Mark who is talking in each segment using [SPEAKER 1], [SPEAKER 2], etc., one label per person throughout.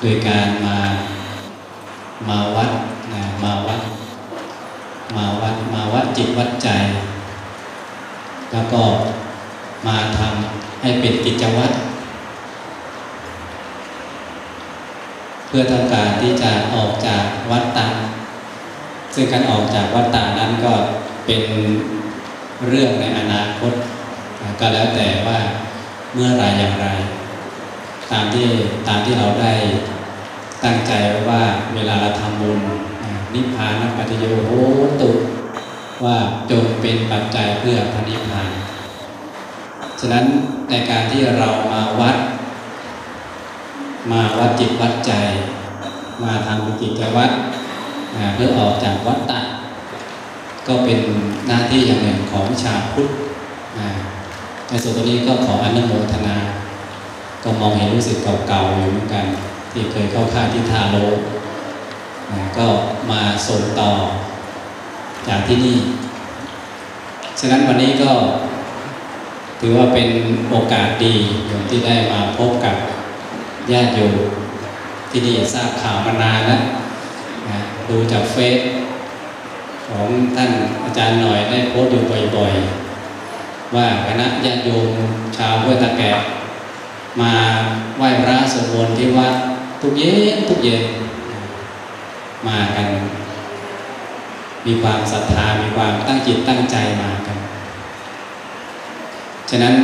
[SPEAKER 1] โดยการมา มาวัดนะมาวัด มาวัด มาวัดจิตวัดใจ แล้วก็มาทำให้เป็นกิจวัตรเพื่อต้องการที่จะออกจากวัดตาซึ่งการออกจากวัดตานั้นก็เป็นเรื่องในอนาคต ก็แล้วแต่ว่าเมื่อไรอย่างไร ตามที่ตามที่เราได้ ตั้งใจไว้ว่าเวลาเราทำบุญนิพพานปัจจโยโหตุว่าจงเป็นปัจจัยเพื่อพระนิพพาน ฉะนั้นในการที่เรามาวัด มาวัดจิตวัดใจ มาทำกิจวัตรอ่าเพื่อออกจากวัฏฏะก็เป็นหน้าที่อย่างหนึ่งของชาพุทธในส่วนตรงนี้ก็ขออนุโมทนา ก็มองเห็นรู้สึกเก่าๆอยู่เหมือนกัน ที่เคยเข้าค่ายที่ทาโลนะก็มาส่งต่อจากที่นี่ ฉะนั้นวันนี้ก็ถือว่าเป็นโอกาสดีอย่างที่ได้มาพบกับญาติโยมที่นี่ทราบข่าวมานานแล้วนะดูจากเฟซของท่านอาจารย์หน่อยได้โพสต์อยู่บ่อยๆ ว่าคณะญาติโยมชาวห้วยตะแกะมาไหว้พระสวดมนต์ที่วัด ทุกเย็นทุกเย็น มากัน มีความศรัทธา มีความตั้งจิตตั้งใจมากัน ฉะนั้น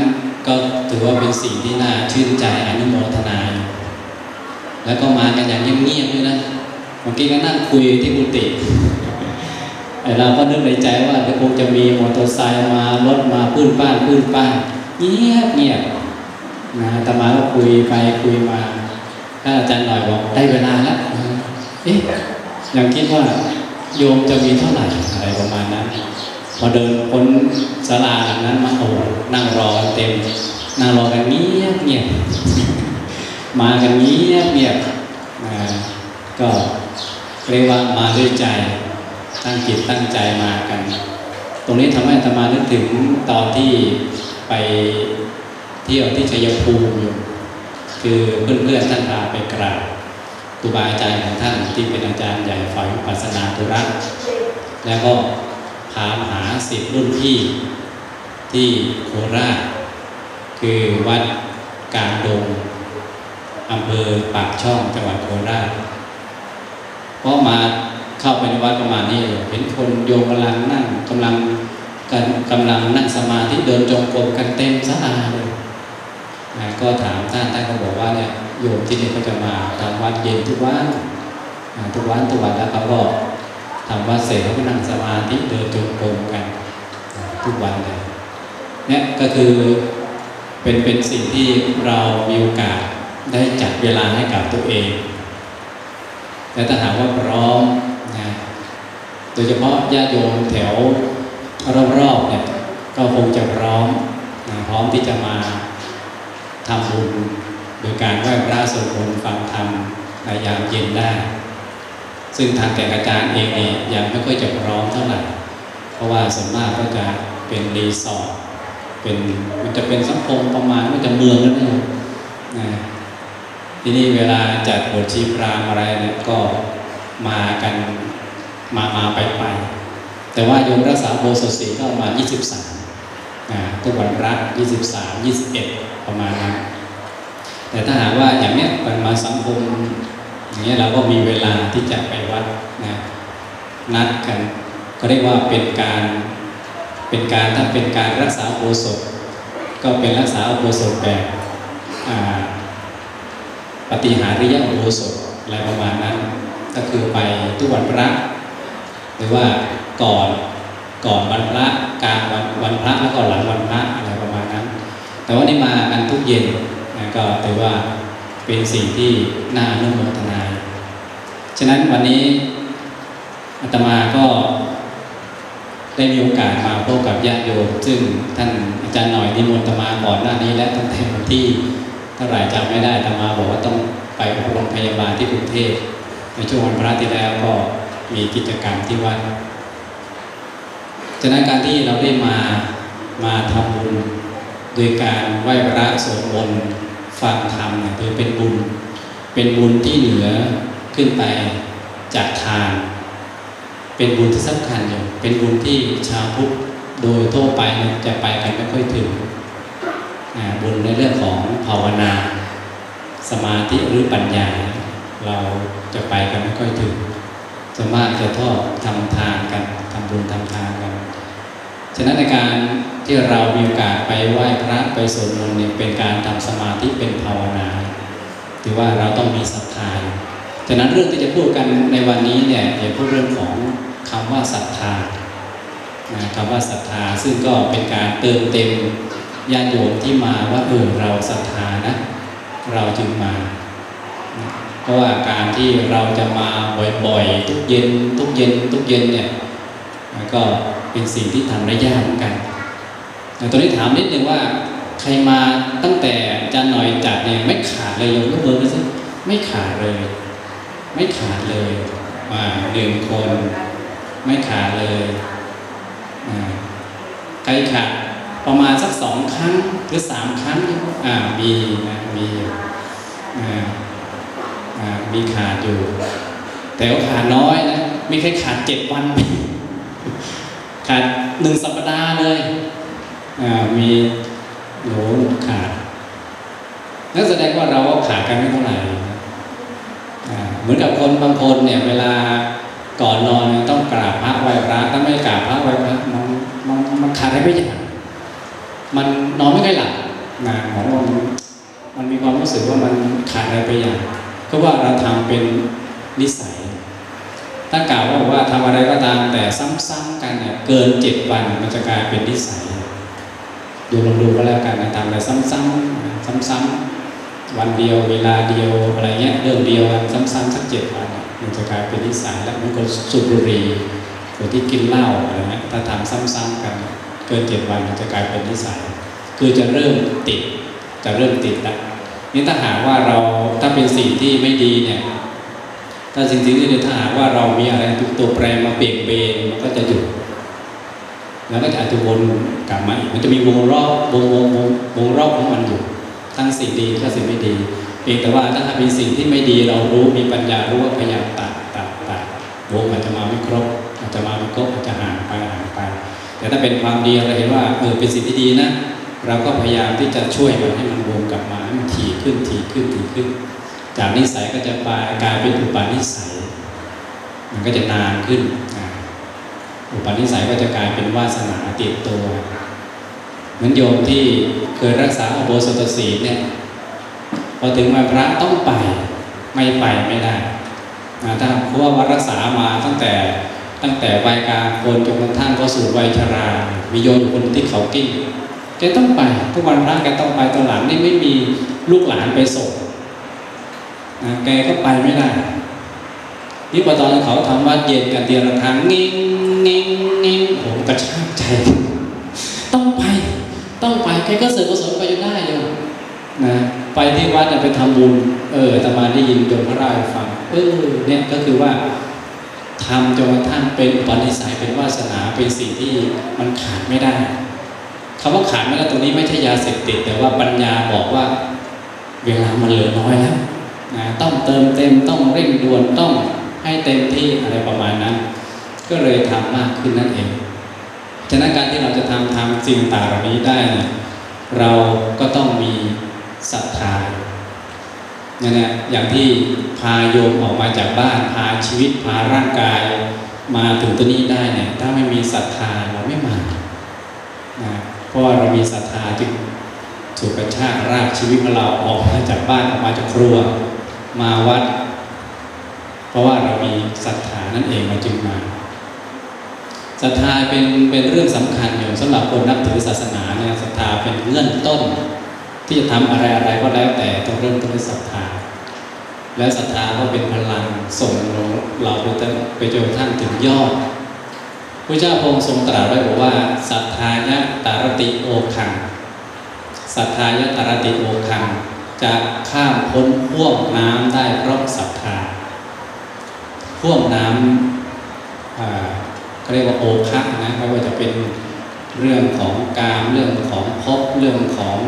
[SPEAKER 1] ก็ถือว่าเป็นสิ่งที่น่าชื่นใจอนุโมทนา แล้วก็มากันอย่างเงียบๆด้วยนะบางทีก็นั่งคุยที่กุฏิไอเราก็นึกในใจว่าเดี๋ยวคงจะมีมอเตอร์ไซค์มารถมาพื้นป้านพื้นป้านเงียบเงียบนะอาตมาก็คุยไปคุยมา ถ้าอาจารย์หน่อยบอกได้เวลาแล้วเอ๊ะยังคิดว่าโยมจะมีเท่าไหร่อะไรประมาณนั้น พอเดินพ้นศาลาหลังนั้นมาโอ้นั่งรอกันเต็ม นั่งรอกันเงียบเงียบมากันเงียบเงียบนะก็เรียกว่ามาด้วยใจตั้งจิตตั้งใจมากัน ตรงนี้ทำให้อาตมานึกถึงตอนที่ไปเที่ยวที่ชัยภูมิอยู่ คือเพื่อนๆท่านพาไปกราบครูบาอาจารย์ของท่านที่เป็นอาจารย์ใหญ่ฝ่ายวิปัสสนาธุระแล้วก็พามหาสิทธิ์รุ่นพี่ที่โคราช คือวัดกลางดงอำเภอปากช่องจังหวัดโคราชเพราะมาเข้าไปในวัดประมาณนี้เห็นคนโยมกำลังนั่งกำลังกันกำลังนั่งสมาธิเดินจงกรมกันเต็มสลาเลย นะก็ถามท่านท่านก็บอกว่าเนี่ยโยมที่นี่เขาจะมาทำวัดเย็นทุกวันทุกวันทุกวันแล้วเขาก็ทำวัดเสร็จเขาก็นั่งสมาธิเดินจงกรมกันทุกวันเลยเนี่ยก็คือเป็นเป็นสิ่งที่เรามีโอกาสได้จัดเวลาให้กับตัวเอง และถ้าหากว่าพร้อมนะโดยเฉพาะญาติโยมแถวรอบๆเนี่ยก็คงจะพร้อมนะพร้อมที่จะมา ทำบุญโดยการไหว้พระสวดมนต์ฟังธรรมในยามเย็นได้ ซึ่งทางแก่อาจารย์เองเนี่ยยังไม่ค่อยจะพร้อมเท่าไหร่ เพราะว่าส่วนมากก็จะเป็นรีสอร์ทเป็นมันจะเป็นสังคมประมาณมันจะเมืองนั่นเองนะที่นี่เวลาจัดบทชีพรามอะไรเนี่ยก็มากันมามาไปไปแต่ว่าโยมรักษาโบสถ์สีก็มา 23นะทุกวันรัก23 21 ประมาณนั้น แต่ถ้าหากว่าอย่างเนี้ยมันมาสังคมอย่างเงี้ยเราก็มีเวลาที่จะไปวัดนะนัดกัน ก็เรียกว่าเป็นการเป็นการถ้าเป็นการรักษาโบสถ ก็เป็นรักษาโบสถแบบปฏิหาริยโบสถอะไรประมาณนั้น ก็คือไปทุกวันพระ หรือว่าก่อนก่อนวันพระกลางวันวันพระแล้วก็หลังวันพระ แต่ว่านี่มากันทุกเย็นนะก็ถือว่าเป็นสิ่งที่น่าอนุโมทนา ฉะนั้นวันนี้อาตมาก็ได้มีโอกาสมาพบกับญาติโยม ซึ่งท่านอาจารย์หน่อยนิมนต์อาตมาก่อนหน้านี้และตั้งแต่วันที่เท่าไหร่จำไม่ได้อาตมาบอกว่าต้องไปโรงพยาบาลที่กรุงเทพในช่วงวันพระที่แล้วก็มีกิจกรรมที่วัดฉะนั้นการที่เราได้มามาทำบุญ โดยการไหว้พระสวดมนต์ฟังธรรมเนี่ยถือเป็นบุญ เป็นบุญที่เหนือขึ้นไปจากทาน เป็นบุญที่สำคัญอยู่เป็นบุญที่ชาวพุทธโดยทั่วไปจะไปกันไม่ค่อยถึงบุญในเรื่องของภาวนา สมาธิหรือปัญญา เราจะไปกันไม่ค่อยถึงส่วนมากจะทอดทำทานกันทำบุญทำทานกัน ฉะนั้นในการที่เรามีโอกาสไปไหว้พระไปสวดมนต์เนี่ยเป็นการทำสมาธิเป็นภาวนาถือว่าเราต้องมีศรัทธาฉะนั้นเรื่องที่จะพูดกันในวันนี้เนี่ยอย่าพูดเรื่องของคำว่าศรัทธานะคำว่าศรัทธาซึ่งก็เป็นการเติมเต็มญาติโยมที่มาว่าเออเราศรัทธานะ เราจึงมา เพราะว่าการที่เราจะมาบ่อยๆ ทุกเย็น ทุกเย็น ทุกเย็นเนี่ย มันก็เป็นสิ่งที่ทำได้ยากเหมือนกันแต่ตอนนี้ถามนิดนึงว่าใครมาตั้งแต่จารย์หน่อยจัดเนี่ยไม่ขาดเลยยกมือไปสิไม่ขาดเลย ไม่ขาดเลยมาหนึ่งคน ไม่ขาดเลยใครขาดประมาณสักสองครั้งหรือสามครั้งอ่ามีนะมีอ่าอ่ามีขาดอยู่ แต่ว่าขาดน้อยนะมีใครขาดเจ็ดวัน ขาดหนึ่งสัปดาห์เลยมีโหนูขาดนั่นแสดงว่าเราก็ขาดกันไม่เท่าไหร่เหมือนกับคนบางคนเนี่ยเวลาก่อนนอนต้องกราบพระไหว้พระถ้าไม่กราบพระไหว้พระมันมันมันขาดอะไรไม่อย่างมันนอนไม่ค่อยหลับนะของมันมันมีความรู้สึกว่ามันขาดอะไรไปอย่างเพราะว่าเราทำเป็นนิสัย ถ้ากล่าวว่าว่าทำอะไรก็ตามแต่ซ้ำๆกันเนี่ยเกินเจ็ดวันมันจะกลายเป็นนิสัยดูลองดูก็แล้วกันนะทำอะไรซ้ำๆซ้ำๆวันเดียวเวลาเดียวอะไรเงี้ยเรื่องเดียวกันซ้ำๆสักเจ็ดวันมันจะกลายเป็นนิสัยแล้วมันก็สูบบุหรี่คนที่กินเหล้าอะไรเงี้ยถ้าทำซ้ำๆกัน เกินเจ็ดวันมันจะกลายเป็นนิสัย คือจะเริ่มติดจะเริ่มติดแล้วนี่ถ้าหากว่าเราถ้าเป็นสิ่งที่ไม่ดีเนี่ย ถ้าสิ่งที่นี่ถ้าหากว่าเรามีอะไรตัวตัวแปรมาเปลี่ยนเบนมันก็จะหยุด แล้วก็จะอาจจะวนกลับมาอีกมันจะมีวงรอบวงวงวงวงรอบของมันอยู่ ทั้งสิ่งดีและสิ่งไม่ดีเพียงแต่ว่าถ้ามีสิ่งที่ไม่ดีเรารู้มีปัญญารู้ว่าพยายามตัดตัดตัดวงอาจจะมาไม่ครบอาจจะมาไม่ครบอาจจะห่างไปห่างไป แต่ถ้าเป็นความดีเราเห็นว่าเออเป็นสิ่งที่ดีนะ เราก็พยายามที่จะช่วยมันให้มันวงกลับมาให้มันถี่ขึ้นถี่ขึ้นถี่ขึ้น จากนิสัยก็จะกลายเป็นอุปนิสัย มันก็จะนานขึ้น อุปนิสัยก็จะกลายเป็นวาสนาติดตัว เหมือนโยมที่เคยรักษาอโบสถศีลเนี่ยพอถึงวันพระต้องไปไม่ไปไม่ได้ถ้าเพราะว่าวัดรักษามาตั้งแต่ตั้งแต่วัยกลางคนจนกระทั่งเขาสู่วัยชรา มีโยมอยู่คนที่เขากิ้งแกต้องไปทุกวันพระแกต้องไปตอนหลังนี่ไม่มีลูกหลานไปส่ง แกก็ไปไม่ได้นี่พอตอนเขาทำวัดเย็นกันเดียวละครั้งงิงงิงงิงผมกระชากใจ ต้องไป ต้องไปแกก็เสริมกุศลไปจนได้โยนะไปที่วัดเนี่ยไปทำบุญ เออตมาได้ยินโยมพระราชฟังเออเนี่ยก็คือว่าทำจนกระทั่งเป็นปนิสัยเป็นวาสนาเป็นสิ่งที่มันขาดไม่ได้คำว่าขาดไม่ได้ตรงนี้ไม่ใช่ยาเสพติด แต่ว่าปัญญาบอกว่า เวลามันเหลือน้อยแล้ว นะต้องเติมเต็มต้องเร่งด่วนต้องให้เต็มที่อะไรประมาณนั้น ก็เลยทำมากขึ้นนั่นเองฉะนั้นการที่เราจะทำทำสิ่งต่างเหล่านี้ได้เนี่ยเราก็ต้องมีศรัทธาเนี่ยนะอย่างที่พาโยมออกมาจากบ้านพาชีวิตพาร่างกาย มาถึงตัวนี้ได้เนี่ยถ้าไม่มีศรัทธาเราไม่มานะเพราะเรามีศรัทธาจึงถูกกระชากรากชีวิตของเราออกมาจากบ้านออกมาจากครัว มาวัด เพราะว่าเรามีศรัทธานั่นเองเราจึงมาศรัทธาเป็นเป็นเรื่องสำคัญอยู่สำหรับคนนับถือศาสนาเนี่ยศรัทธาเป็นเงื่อนต้น ที่จะทำอะไรอะไรก็แล้วแต่ต้องเริ่มต้นด้วยศรัทธา แล้วศรัทธาก็เป็นพลังส่งเราไปจนไปจนกระทั่งถึงยอดพระเจ้าพระองค์ทรงตรัสไว้บอกว่าศรัทธายะตารติโอคังศรัทธายะตารติโอคัง จะข้ามพ้นพ่วงน้ำได้เพราะศรัทธาพ่วงน้ำเรียกว่าโอคะนะไม่ว่าจะเป็นเรื่องของกามเรื่องของภพเรื่องของ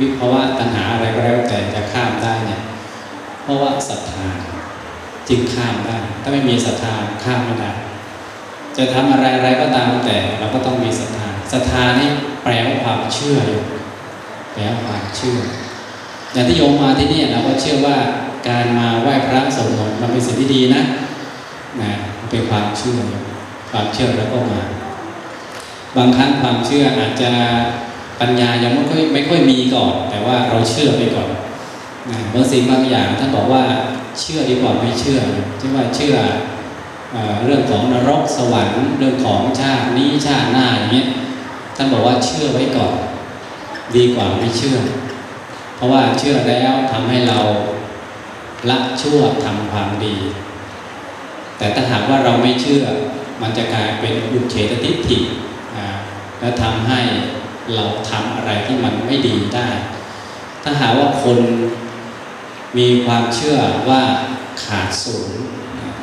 [SPEAKER 1] วิภาวะตัณหาอะไรก็แล้วแต่จะข้ามได้เนี่ยเพราะว่าศรัทธาจึงข้ามได้ ถ้าไม่มีศรัทธาข้ามไม่ได้จะทำอะไรอะไรก็ตามแต่เราก็ต้องมีศรัทธาศรัทธานี่แปลว่าความเชื่ออยู่แปลว่าความเชื่อ อย่างที่โยมมาที่นี่เราก็เชื่อว่าการมาไหว้พระสวดมนต์มันเป็นสิ่งที่ดีนะนะเป็นความเชื่อความเชื่อแล้วก็มา บางครั้งความเชื่ออาจจะปัญญายังไม่ค่อยไม่ค่อยมีก่อน แต่ว่าเราเชื่อไปก่อนนะบางสิ่งบางอย่างท่านบอกว่าเชื่อดีกว่าไม่เชื่อที่ว่าเชื่อเอ่อเรื่องของนรกสวรรค์เรื่องของชาตินี้ชาติหน้าอย่างเงี้ยท่านบอกว่าเชื่อไว้ก่อน ดีกว่าไม่เชื่อ เพราะว่าเชื่อแล้วทำให้เราละชั่วทำความดี แต่ถ้าหากว่าเราไม่เชื่อ มันจะกลายเป็นอุเฉตทิฏฐิและทำให้เราทำอะไรที่มันไม่ดีได้ ถ้าหากว่าคนมีความเชื่อว่าขาดศูนย์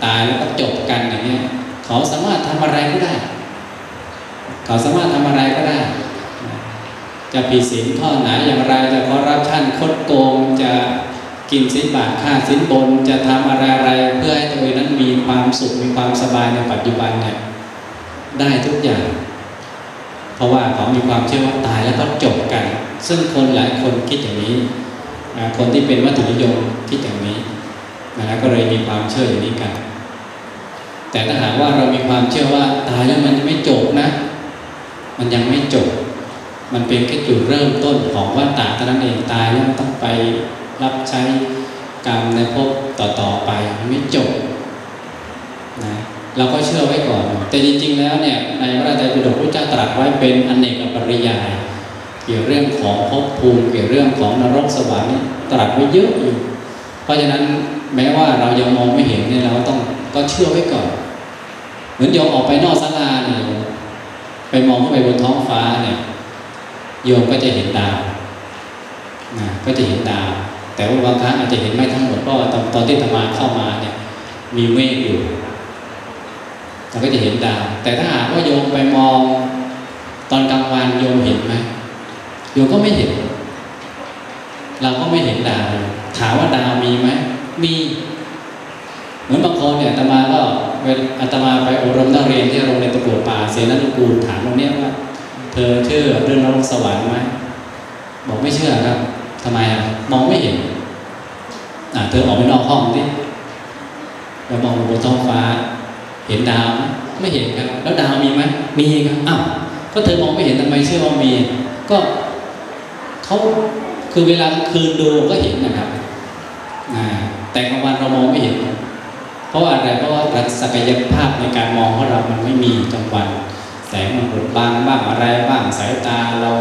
[SPEAKER 1] ตายแล้วก็จบกันอย่างเงี้เขาสามารถทำอะไรก็ได้ เขาสามารถทำอะไรก็ได้ จะผิดศีลข้อไหนอย่างไรจะคอร์รัปชันคดโกงจะกินสินบาทค่าสินบนจะทำอะไรอะไรเพื่อให้ตัวเองนั้นมีความสุขมีความสบายในปัจจุบันเนี่ยได้ทุกอย่าง เพราะว่าเขามีความเชื่อว่าตายแล้วก็จบกัน ซึ่งคนหลายคนคิดอย่างนี้นะคนที่เป็นวัตถุนิยมคิดอย่างนี้นะก็เลยมีความเชื่ออย่างนี้กัน แต่ถ้าหากว่าเรามีความเชื่อว่าตายแล้วมันไม่จบนะ มันยังไม่จบ มันเป็นแค่จุดเริ่มต้นของวัฏฏะเท่านั้นเองตายแล้วต้องไปรับใช้กรรมในภพต่อๆไปมันไม่จบนะเราก็เชื่อไว้ก่อน แต่จริง ๆ แล้วเนี่ยในพระราชบิดกพระเจ้าตรัสไว้เป็นอนเนกปริยาย เกี่ยวเรื่องของภพภูมิเกี่ยวเรื่องของนรกสวรรค์ตรัสไว้เยอะอยู่ เพราะฉะนั้นแม้ว่าเรายังมองไม่เห็นเนี่ยเราต้องก็เชื่อไว้ก่อน เหมือนโยมออกไปนอกศาลาเนี่ยไปมองเข้าไปบนท้องฟ้าเนี่ย โยมก็จะเห็นดาวนะก็จะเห็นดาว แต่ว่าบางครั้งอาจจะเห็นไม่ทั้งหมดเพราะตอนตอนที่ธรรมาเข้ามาเนี่ยมีเมฆอยู่เราก็จะเห็นดาว แต่ถ้าหากว่าโยมไปมองตอนกลางวันโยมเห็นไหมโยมก็ไม่เห็น เราก็ไม่เห็นดาวถามว่าดาวมีไหมมีเหมือนบางคนเนี่ยอาตมาก็เวลาอาตมาไปอบรมนักเรียนที่โรงเรียนตะกัวป่าเสนานุกูลถามตรงเนี้ยว่า เธอเชื่อเรื่องนรกสวรรค์ไหมบอกไม่เชื่อครับทำไมอะมองไม่เห็นอะเธอออกไปนอกห้องดิแล้วมองบนท้องฟ้า เห็นดาวไหมไม่เห็นครับ แล้วดาวมีไหมมีครับอ้าวก็เธอมองไม่เห็นทำไมเชื่อว่ามี ก็เขาคือเวลากลางคืนดูก็เห็นนะครับอ่าแต่กลางวันเรามองไม่เห็น เพราะอะไรเพราะว่าศักยภาพในการมองของเรามันไม่มีกลางวัน แสงมันบดบังบ้างอะไรบ้างสายตาเรา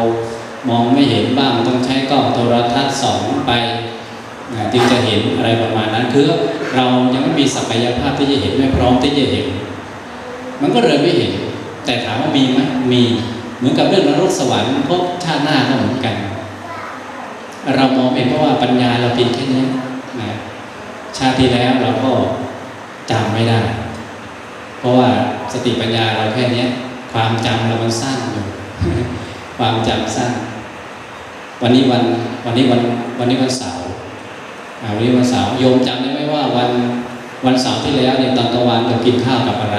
[SPEAKER 1] มองไม่เห็นบ้างต้องใช้กล้องโทรทัศน์ส่องไปจึงจะเห็นอะไรประมาณนั้นคือเรายังไม่มีศักยภาพที่จะเห็นไม่พร้อมที่จะเห็น มันก็เลยไม่เห็น แต่ถามว่ามีไหมมีเหมือนกับเรื่องนรกสวรรค์พบชาติหน้าก็เหมือนกัน เรามองเห็นเพราะว่าปัญญาเราเพียงแค่นี้นะชาติที่แล้วเราก็จำไม่ได้ เพราะว่าสติปัญญาเราแค่เนี้ย ความจำเรามันสั้นอยู่ความจำสั้น วันนี้วันวันนี้วันวันนี้วันเสาร์วันนี้วันเสาร์โยมจำได้ไหมว่าวันวันเสาร์ที่แล้วเนี่ยตอนกลางวันเรากินข้าวกับอะไร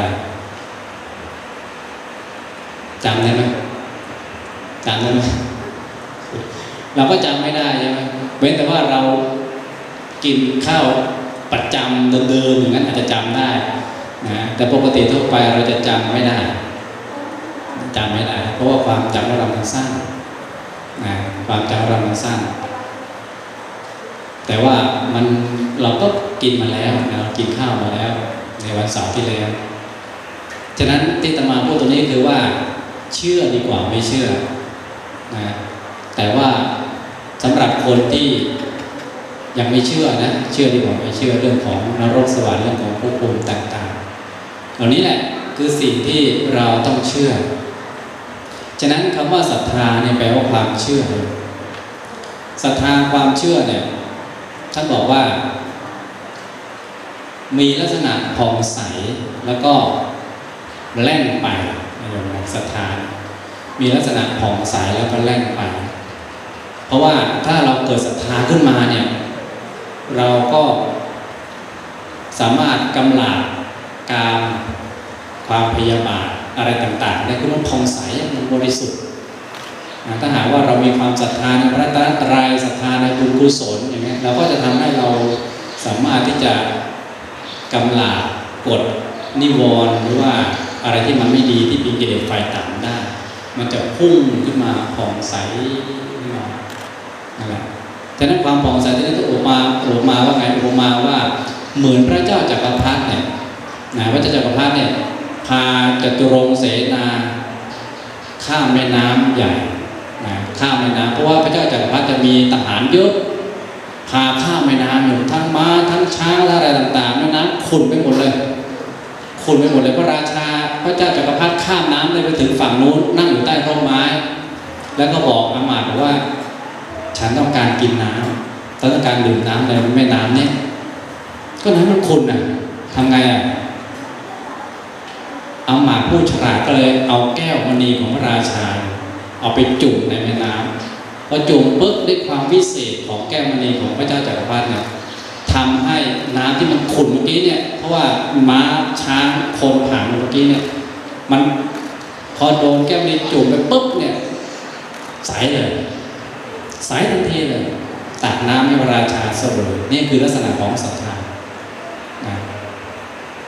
[SPEAKER 1] จำได้ไหมจำได้ไหมเราก็จำไม่ได้ใช่ไหมเว้นแต่ว่าเรากินข้าวประจำเดิมๆอย่างนั้นอาจจะจำได้นะแต่ปกติทั่วไปเราจะจำไม่ได้ จำไม่ได้ เพราะว่าความจำของเรามันสั้นนะความจำของเรามันสั้น แต่ว่ามันเราก็กินมาแล้วนะกินข้าวมาแล้ว ในวันเสาร์ที่แล้วฉะนั้นที่ตมาพูดตรงนี้คือว่า เชื่อดีกว่าไม่เชื่อนะแต่ว่าสำหรับคนที่ยังไม่เชื่อนะเชื่อดีกว่าไม่เชื่อเรื่องของนรกสวรรค์เรื่องของภพภูมิต่างๆ เหล่านี้แหละ คือสิ่งที่เราต้องเชื่อ ฉะนั้นคำว่าศรัทธาเนี่ยแปลว่าความเชื่อศรัทธาความเชื่อเนี่ยท่านบอกว่า มีลักษณะผ่องใสแล้วก็แล่นไปนะโยมนะศรัทธามีลักษณะผ่องใสแล้วก็แล่นไป เพราะว่าถ้าเราเกิดศรัทธาขึ้นมาเนี่ยเราก็สามารถกำลาบการ ความพยาบาทอะไรต่างๆได้คือมันผ่องใสมันบริสุทธิ์นะถ้าหากว่าเรามีความศรัทธาในพระตรัตนตรัยศรัทธาในบุญกุศลอย่างเงี้ยเราก็จะทำให้เราสามารถที่จะกำลาบกดนิวรณ์หรือว่าอะไรที่มันไม่ดีที่เป็นกิเลสไฟต่ำได้ มันจะพุ่งขึ้นมาผ่องใสขึ้นมานั่นแหละฉะนั้นความผ่องใสที่นั้นต้องอุปมาอุปมาว่าไงอุปมาว่าเหมือนพระเจ้าจักรพรรดิเนี่ยนะพระเจ้าจักรพรรดิเนี่ยาจตุรงเสนาข้ามแม่น้ำใหญ่นะข้ามแม่น้ำเพราะว่าพระเจ้าจักรพรรดิจะมีทหารเยอะพาข้ามแม่น้ำอยู่ทั้งม้าทั้งช้างทั้งอะไรต่างๆแม่น้ำขุ่นไปหมดเลยขุ่นไปหมดเลยพระราชา พระเจ้าจักรพรรดิข้ามน้ำเลยไปถึงฝั่งนู้นนั่งอยู่ใต้ร่มไม้ แล้วก็บอกอามาตย์บอกว่า ฉันต้องการกินน้ำต้องการดื่มน้ำในแม่น้ำเนี่ยก็น้ำมันขุ่นน่ะทำไงอะ อามาผู้ฉลาดก็เลยเอาแก้วมณีของพระราชา เอาไปจุ่มในแม่น้ำพอจุ่มปุ๊บด้วยความวิเศษของแก้วมณีของพระเจ้าจักรพรรดิเนี่ยทำให้น้ำที่มันขุ่นเมื่อกี้เนี่ย เพราะว่าม้าช้างโคนผ่านเมื่อกี้เนี่ยมันพอโดนแก้วนี้จุ่มไปปุ๊บเนี่ยใสเลยใสทันทีเลยตักน้ำให้พระราชาเสวยนี่คือลักษณะของศรัทธา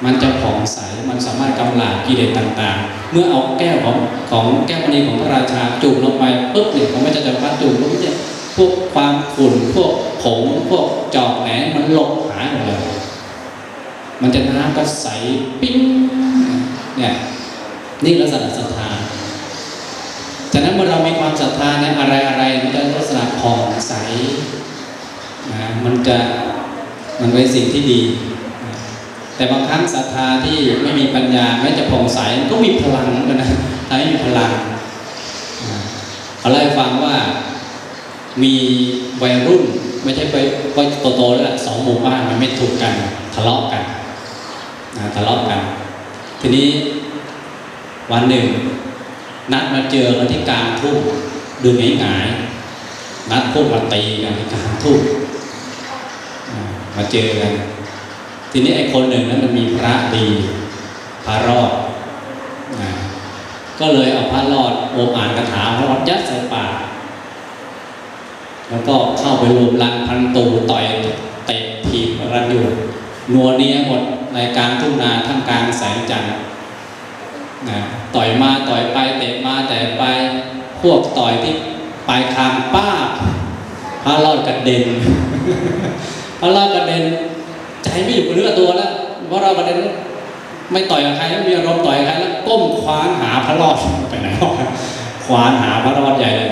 [SPEAKER 1] มันจะผ่องใส มันสามารถกำลาบกิเลสต่างๆ เมื่อเอาแก้วของของแก้วมณีของพระราชาจุ่มลงไปปุ๊บเนี่ยของพระเจ้าจักรพรรดิจุ่มปุ๊บเนี่ยพวกความขุ่นพวกผงพวกจอกแหนมันหลบหายหมดเลยมันจะน้ำก็ใสปิ้งเนี่ยนี่ลักษณะศรัทธาฉะนั้นเมื่อเรามีความศรัทธาในอะไรอะไรๆมันจะลักษณะผ่องใสนะมันจะมันเป็นสิ่งที่ดี แต่บางครั้งศรัทธาที่ไม่มีปัญญาแม้จะผ่องใสก็มีพลังเหมือนกันนะทำให้มีพลังนะเขาเล่าให้ฟังว่ามีวัยรุ่นไม่ใช่ไปไปโตๆแล้วสองหมู่บ้านมันไม่ถูกกันทะเลาะกันนะทะเลาะกัน ทีนี้วันหนึ่ง นัดมาเจอกันที่กลางทุ่งดูงายงายๆนัดพวกมาตีกันที่กลางทุ่งมาเจอกัน ทีนี้ไอ้คนหนึ่งนั้นมันมีพระดีพระรอดก็เลยเอาพระรอดโอมอ่านคาถาพระรอดยัดใส่ปากแล้วก็เข้าไปรวมรันพันตูต่อยเตะถีบรันอยู่นัวเนี้ยหมดในกลางทุ่งนาท่ามกลางแสงจันทร์นะต่อยมาต่อยไปเตะมาแต่ไปพวกต่อยที่ปลายคางป้าพระรอดกระเด็นพระรอดกระเด็น ใจไม่อยู่กับเนื้อตัวแล้วเพราะเรากระเด็นไม่ต่อยกับใครไม่มีอารมณ์ต่อยกับใครแล้วก้มคว้านหาพระรอดไปไหนคว้านหาพระรอดใหญ่เลย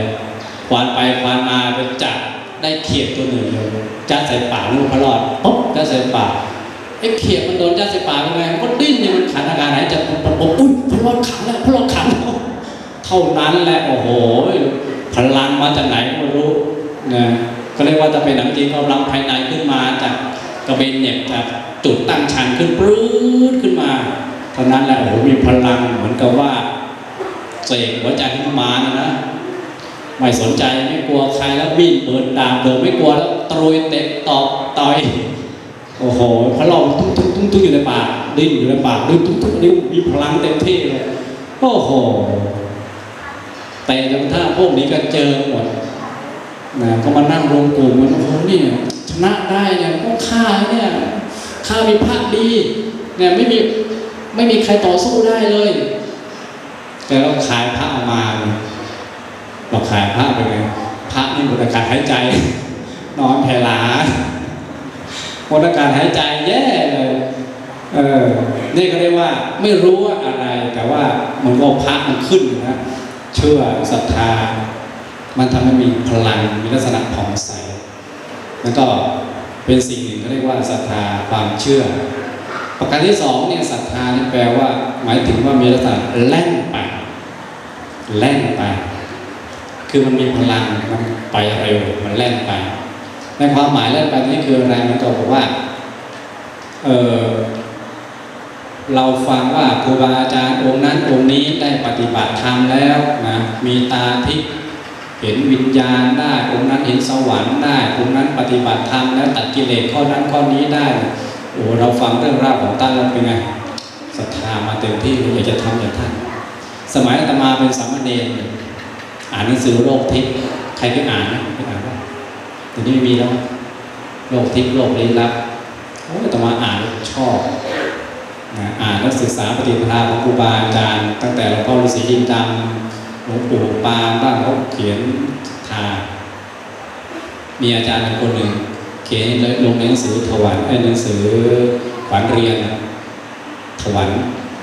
[SPEAKER 1] ควานไปควานมาไปจับได้เขียดตัวหนึ่งเลยจัดใส่ปากลูกพระรอดปุ๊บจัดใส่ปากไอ้เขียดมันโดนจัดใส่ปากยังไงมันก็ดิ้นเนี่ยมันขันอาการไหนจะปุ๊บปุ๊บปุ๊บอุ้ยพระรอดขันแล้วพระรอดขันแล้วเท่านั้นแหละโอ้โหพลังมาจากไหนไม่รู้นะก็เรียกว่าจะเป็นหนังจีนกำลังภายในขึ้นมาจาก กระเบนเน็บจากจุดตั้งชันขึ้นปรื้ดขึ้นมาเท่านั้นแหละโอ้โหมีพลังเหมือนกับว่าเสกหัวใจขึ้นมานะนะไม่สนใจไม่กลัวใครแล้ววิ่งเปิดดาบเดินไม่กลัวแล้วตรุยเตะตอบต่อยโอ้โหพระเราตุ้งตุ้งตุ้งตุ้งอยู่ในปากดิ้นอยู่ในปากดิ้นตุ้งตุ้งนิ้วมีพลังเต็มที่เลยโอ้โหแต่จนถ้าพวกนี้ก็เจอหมดนะก็มานั่งรวมกลุ่มกันโอ้โหนี่ย ชนะได้เนี่ยพวกข้าเนี่ยข้ามีพระดีเนี่ยไม่มีไม่มีใครต่อสู้ได้เลยแกก็ขายพระออกมาเราขายพระเป็นไงพระนี่หมดอาการหายใจ นอนแผ่หลาหมดอาการหายใจแย่เลยเออนี่ก็เรียกว่าไม่รู้ว่าอะไร แต่ว่ามันก็พระมันขึ้นนะเชื่อศรัทธา มันทำให้มีพลังมีลักษณะผ่องใส แล้วก็เป็นสิ่งหนึ่งเขาเรียกว่าศรัทธาความเชื่อ ประการที่สองเนี่ยศรัทธานี่แปลว่า หมายถึงว่ามีลักษณะแล่นไปแล่นไป คือมันมีพลังมันไปเร็วมันแล่นไป ในความหมายแล่นไปนี่คืออะไรมันก็บอกว่าเออเราฟังว่าครูบาอาจารย์องค์นั้นองค์นี้ได้ปฏิบัติธรรมแล้วนะมีตาทิพย์ เห็นวิญญาณได้องค์นั้นเห็นสวรรค์ได้องค์นั้นปฏิบัติธรรมแล้วตัดกิเลสข้อนั้นข้อนี้ได้โอ้เราฟังเรื่องราวของท่านแล้วเป็นไงศรัทธามาเต็มที่อยากจะทำอย่างท่าน สมัยอาตมาเป็นสามเณรอ่านหนังสือโลกทิพย์ใครเคยอ่านไหมเคยอ่านป่ะเดี๋ยวนี้ไม่มีแล้วโลกทิพย์โลกลี้ลับโอ้อาตมาอ่านชอบนะอ่านแล้วศึกษาปฏิปทาของครูบาอาจารย์ ตั้งแต่หลวงพ่อฤาษียินดำ หลวงปู่ปานบ้างเขาเขียนทามีอาจารย์คนหนึ่ง เขียนลงในหนังสือถวันไอ้หนังสือขวัญเรียนถวัน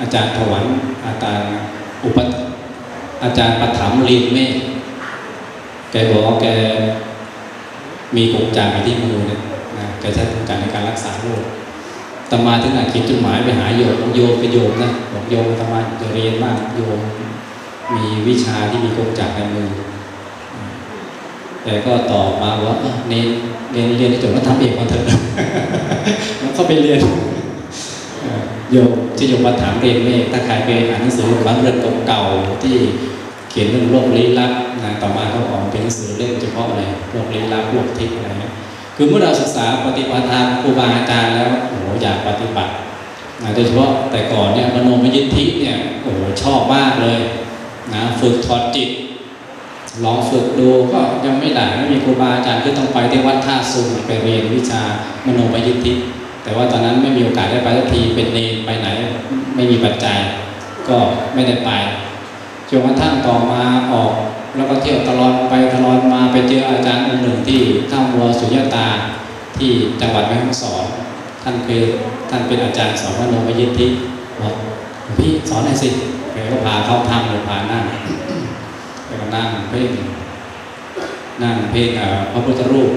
[SPEAKER 1] อาจารย์ถวันอาจารย์อุปอาจารย์ปฐมเรียนเมฆแกบอกแกมีกงจากที่มือเนี่ยนะแกใช้กงจากในการรักษาโรคตมาถึงอาเขียนจดหมายไปหาโยมโยมไปโยมนะบอกโยมตมาจะเรียนมากโยม มีวิชาที่มีกงจากในมือ แต่ก็ตอบมาว่าเอ้อเนเรียนเรียนจบแล้วทำเองมาเถอะแล้วก็ไปเรียนโยมที่โยมมาถามเรียนเมฆถ้าใครไปอ่านหนังสือบางเรื่องเก่าๆที่เขียนเรื่องโลกลี้ลับนะต่อมาเขาออกเป็นหนังสือเล่มเฉพาะเลยโลกลี้ลับโลกทิพย์อะไรคือเมื่อเราศึกษาปฏิปทาครูบาอาจารย์แล้วโอ้โหอยากปฏิบัติโดยเฉพาะแต่ก่อนเนี่ยมโนมยิทธิเนี่ยโอ้โหชอบมากเลย นะฝึกถอดจิต ลองฝึกดูก็ยังไม่ได้ไม่มีครูบาอาจารย์ก็ต้องไปที่วัดท่าซุงไปเรียนวิชามโนมยิทธิแต่ว่าตอนนั้นไม่มีโอกาสได้ไปสักทีเป็นเนรไปไหน ไม่มีปัจจัย ก็ไม่ได้ไปจนกระทั่งต่อมาออก แล้วก็เที่ยวตลอดไปตลอดมาไปเจออาจารย์องค์หนึ่งที่ท่าวัวสุญญาตาที่จังหวัดแม่ฮ่องสอน ท่านคือท่านเป็นอาจารย์สอนมโนมยิทธิบอกพี่สอนหน่อยสิ แกก็พาเข้าถ้ำเลยพานั่งแล้วก็นั่งเพ่งนั่งเพ่งพระพุทธรูป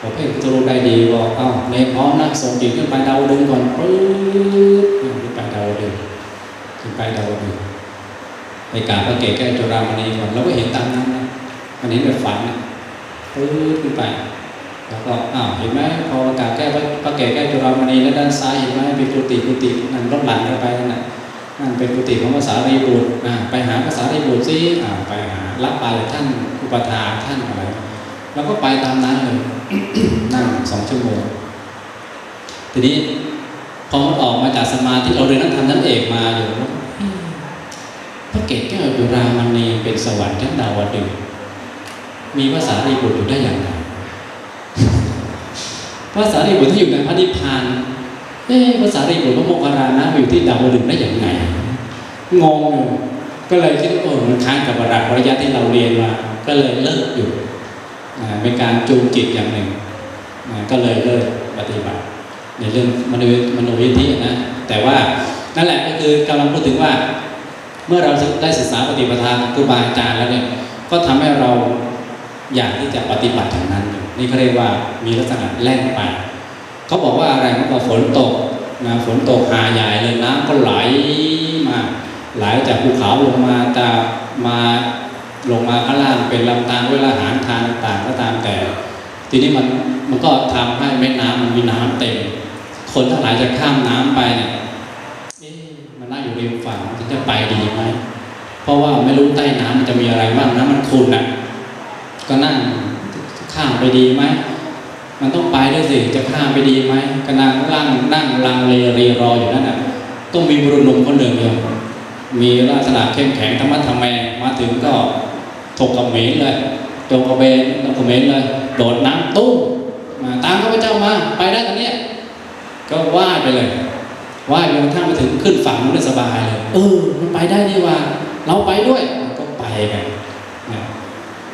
[SPEAKER 1] พอเพ่งพระพุทธรูปได้ดีบอกเอ้าในพร้อมนะส่งจิตขึ้นไปดาวดึงก่อนปึ๊บขึ้นไปดาวดึงขึ้นไปดาวดึงไปกราบพระเกศแก้วจุฬามณีก่อนเราก็เห็นตามนั้นนะมันเห็นแบบฝันปึ๊บขึ้นไปแล้วก็อ้าวเห็นไหมพอกราบแก้วพระเกศแก้วจุฬามณีแล้วด้านซ้ายเห็นไหมเป็นกุฏิกุฏินั่นรถหลังกันไปนั่นน่ะนั่น เป็นกุฏิของภาษารีบุตรอ่าไปหาภาษารีบุตรซิอ่าไปหารับไปท่านอุปถาท่านอะไรแล้วก็ไปตามนั้นเลยนั่งสองชั่วโมงทีนี้พอมันออกมาจากสมาธิเราเรียนนักธรรมท่านเอกมาอยู่พระเกศแก้วจุฬามณีเป็นสวรรค์ชั้นดาวดึงมีภาษารีบุตรอยู่ได้อย่างไรภาษารีบุตรที่อยู่ในพระนิพพาน เอ๊ะภาษารีบุตรพระโมคคัลลานะมาอยู่ที่ดาวดึงได้อย่างไงงงอยู่ก็เลยคิดว่าเออมันค้างกับหลักปริยัติที่เราเรียนมาก็เลยเลิกอยู่เป็นการจูงจิตอย่างหนึ่งก็เลยเลิกปฏิบัติ ในเรื่องมโนวิมโนวิธินะแต่ว่านั่นแหละก็คือกำลังพูดถึงว่า เมื่อเราได้ศึกษาปฏิปทาครูบาอาจารย์แล้วเนี่ยก็ทำให้เราอยากที่จะปฏิบัติอย่างนั้น นี่เขาเรียกว่ามีลักษณะแล่นไป เขาบอกว่าอะไรเขาบอกฝนตกนะฝนตกหาใหญ่เลยน้ำก็ไหลมาไหลจากภูเขาลงมาตามาลงมาข้างล่างเป็นลำธารเวลาหารทางต่างก็ตามแต่ ทีนี้มันมันก็ทำให้แม่น้ำมันมีน้ำเต็ม คนทั้งหลายจะข้ามน้ำไปเนี่ยมันนั่งอยู่ริมฝั่งมันจะไปดีไหมเพราะว่าไม่รู้ใต้น้ำมันจะมีอะไรบ้างน้ำมันขุ่นอะก็นั่งข้ามไปดีไหม มันต้องไปด้วยสิจะข้ามไปดีไหมก็นั่งล่างนั่งลังเลเรรออยู่นั่นน่ะต้องมีบุรุษหนุ่มคนหนึ่งเลยมีลักษณะเข้มแข็งธรรมะธรรมแมมาถึงก็ถกกระเมนเลยจงกระเบนกระเมนเลยโดดน้ำตุ้มมาตามข้าพเจ้ามาไปได้ตอนเนี้ยก็ว่ายไปเลยว่ายไปจนกระทั่งไปถึงขึ้นฝั่งมันได้สบายเลยเออมันไปได้นี่ว่า เราไปด้วยก็ไปกันนะ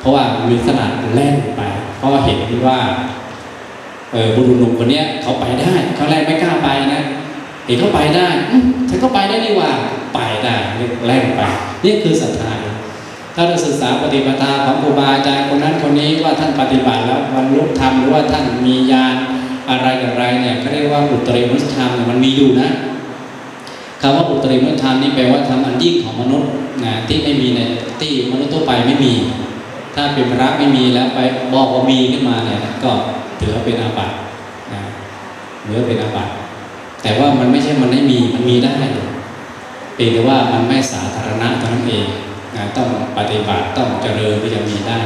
[SPEAKER 1] เพราะว่ามีขนาดแล่นไปเพราะว่าเห็นว่า บุรุษหนุ่มคนเนี้ยเขาไปได้ครั้งแรกไม่กล้าไปนะเหเห็นเขาไปได้ฉันก็ไปได้นี่ว่าไปได้แล่นไปนี่คือศรัทธาถ้าเราศึกษาปฏิปทาของครูบาอาจารย์คนนั้นคนนี้ว่าท่านปฏิบัติแล้วบรรลุธรรมหรือว่าท่านมีญาณอะไรอย่างไรเนี่ยเขาเรียกว่าอุตริมุสธรรมเนี่ยมันมีอยู่นะคำว่าอุตริมุสธรรมนี่แปลว่าธรรมอันยิ่งของมนุษย์นะที่ไม่มีในที่มนุษย์ทั่วไปไม่มี ถ้าเป็นพระไม่มีแล้วไปบอกว่ามีขึ้นมาเนี่ยก็ ถือว่าเป็นอาบัตินะถือว่าเป็นอาบัติแต่ว่ามันไม่ใช่มันไม่มีมันมีได้เพียงแต่ว่ามันไม่สาธารณะเท่านั้นเองนะต้องปฏิบัติต้องเจริญก็จะมีได้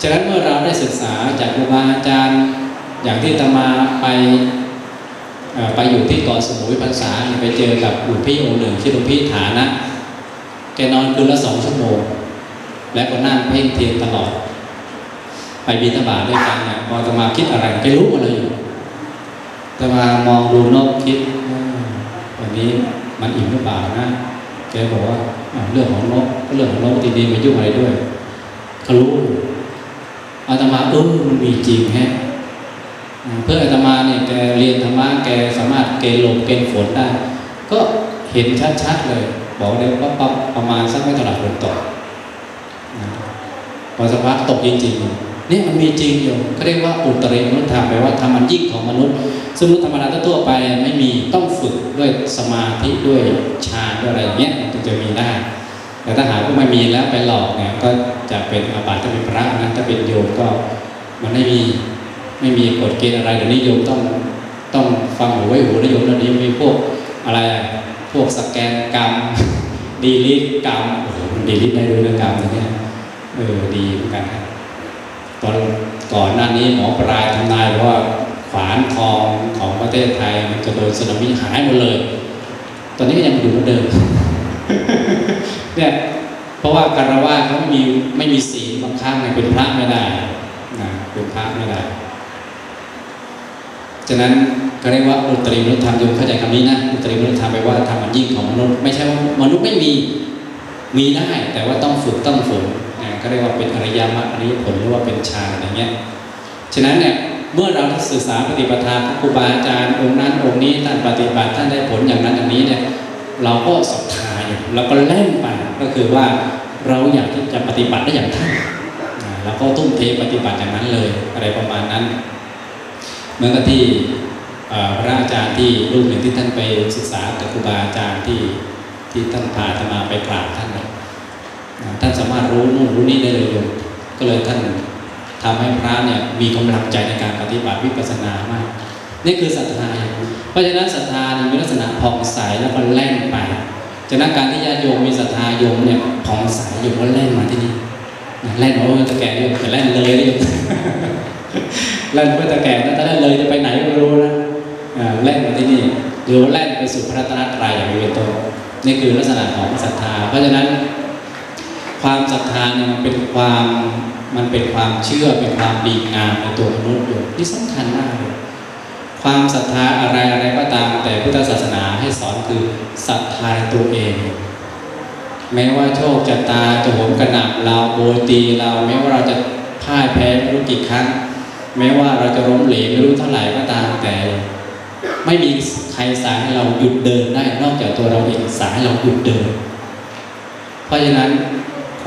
[SPEAKER 1] ฉะนั้นเมื่อเราได้ศึกษาจากครูบาอาจารย์อย่างที่ตมาไปไปอยู่ที่เกาะสมุยพรรษาไปเจอกับหลวงพี่องค์หนึ่งที่หลวงพี่ฐานะแกนอนคืนละสองชั่วโมง และก็นั่งเพ่งเทียนตลอด ไปบิณฑบาตด้วยกันเนี่ยพอตมาคิดอะไรแกรู้หมดเลยอยู่ตมามองดูนกคิดวันนี้มันอิ่มหรือเปล่านะแกบอกว่าเรื่องของนกเรื่องของนกทีนี้มายุ่งอะไรด้วยเขารู้อาตมาเออมันมีจริงแฮะเพื่ออาตมาเนี่ยแกเรียนธรรมะแกสามารถเกณฑ์ลมเกณฑ์ฝนได้ ก็เห็นชัดๆเลย บอกเลยว่าประมาณสักไม่เท่าไหร่ฝนตกพอสักพักตกจริงๆ นี่มันมีจริงอยู่เขาเรียกว่าอุตริมนุษยธรรมแปลว่าธรรมอันยิ่งของมนุษย์ ซึ่งมนุษย์ธรรมดาทั่วไปไม่มีต้องฝึกด้วยสมาธิด้วยฌานด้วยอะไรเงี้ยมันถึงจะมีได้ แต่ถ้าหากว่าไม่มีแล้วไปหลอกเนี่ยก็จะเป็นอาบัติถ้าเป็นพระนะถ้าเป็นโยมก็มันไม่มีไม่มีกฎเกณฑ์อะไรเดี๋ยวนี้โยมต้องต้องฟังหูไว้หูนะโยมเดี๋ยวนี้มีพวกอะไรพวกสแกนกรรมดีลิทกรรมโอ้โหมันดีลิทได้ด้วยนะกรรมอย่างเนี้ยเออดีเหมือนกันนะ ตอนก่อนหน้านี้หมอปลายทำนายว่าขวานทองของประเทศไทย มันจะโดนสึนามิหายหมดเลย ตอนนี้ก็ยังอยู่เหมือนเดิมเนี่ยเพราะว่าคารวะเขาไม่มีไม่มีศีลบางครั้งเนี่ยเป็นพระไม่ได้นะเป็นพระไม่ได้ฉะนั้นเขาเรียกว่าอุตริมนุษยธรรมโยมเข้าใจคำนี้นะอุตริมนุษยธรรมแปลว่าธรรมอันยิ่งของมนุษย์ไม่ใช่ว่ามนุษย์ไม่มีมีได้ แต่ว่าต้องฝึกต้องฝน เขาเรียกว่าเป็นอริยมรรคอริยผลหรือว่าเป็นฌานอะไรเงี้ยฉะนั้นเนี่ยเมื่อเราศึกษาปฏิปทาของครูบาอาจารย์องค์นั้นองค์นี้ท่านปฏิบัติท่านได้ผลอย่างนั้นอย่างนี้เนี่ยเราก็ศรัทธาอยู่เราก็เล่นไปก็คือว่าเราอยากที่จะปฏิบัติได้อย่างท่านเราก็ทุ่มเทปฏิบัติอย่างนั้นเลยอะไรประมาณนั้นเมื่อกที่พระอาจารย์ที่รูปหนึ่งที่ท่านไปศึกษากับครูบาอาจารย์ที่ที่ท่านพาอาตมาไปกราบท่านนะอ่า ท่านสามารถรู้นู่นรู้นี่ได้เลยโยมก็เลยท่านทำให้พระเนี่ยมีกำลังใจในการปฏิบัติวิปัสสนามาก นี่คือศรัทธา เพราะฉะนั้นศรัทธาเนี่ยมีลักษณะผ่องใสแล้วก็แล่นไปฉะนั้นการที่ญาติโยมมีศรัทธาโยมเนี่ยผ่องใสโยมก็แล่นมาที่นี่แล่นโอ้ยตะแกรงโยมแต่แล่นเลยโยมแล่นเพื่อตะแกรงแล้วถ้าแล่นเลยจะไปไหนไม่รู้นะแล่นมาที่นี่หรือว่าแล่นไปสู่พระรัตนตรัยอย่างนี้เป็นต้นนี่คือลักษณะของศรัทธา เพราะฉะนั้น ความศรัทธาเนี่ยมันเป็นความมันเป็นความเชื่อเป็นความดีงามในตัวมนุษย์อยู่ที่สำคัญมากเลยความศรัทธาอะไรอะไรก็ตาม แต่พุทธศาสนาให้สอนคือศรัทธาตัวเอง แม้ว่าโชคจะตาจะโหมกระหน่ำเราโบยตีเราแม้ว่าเราจะพ่ายแพ้ไม่รู้กี่ครั้ง แม้ว่าเราจะล้มเหลวไม่รู้เท่าไหร่ก็ตามแต่ ไม่มีใครสายให้เราหยุดเดินได้นอกจากตัวเราเองสายให้เราหยุดเดิน เพราะฉะนั้น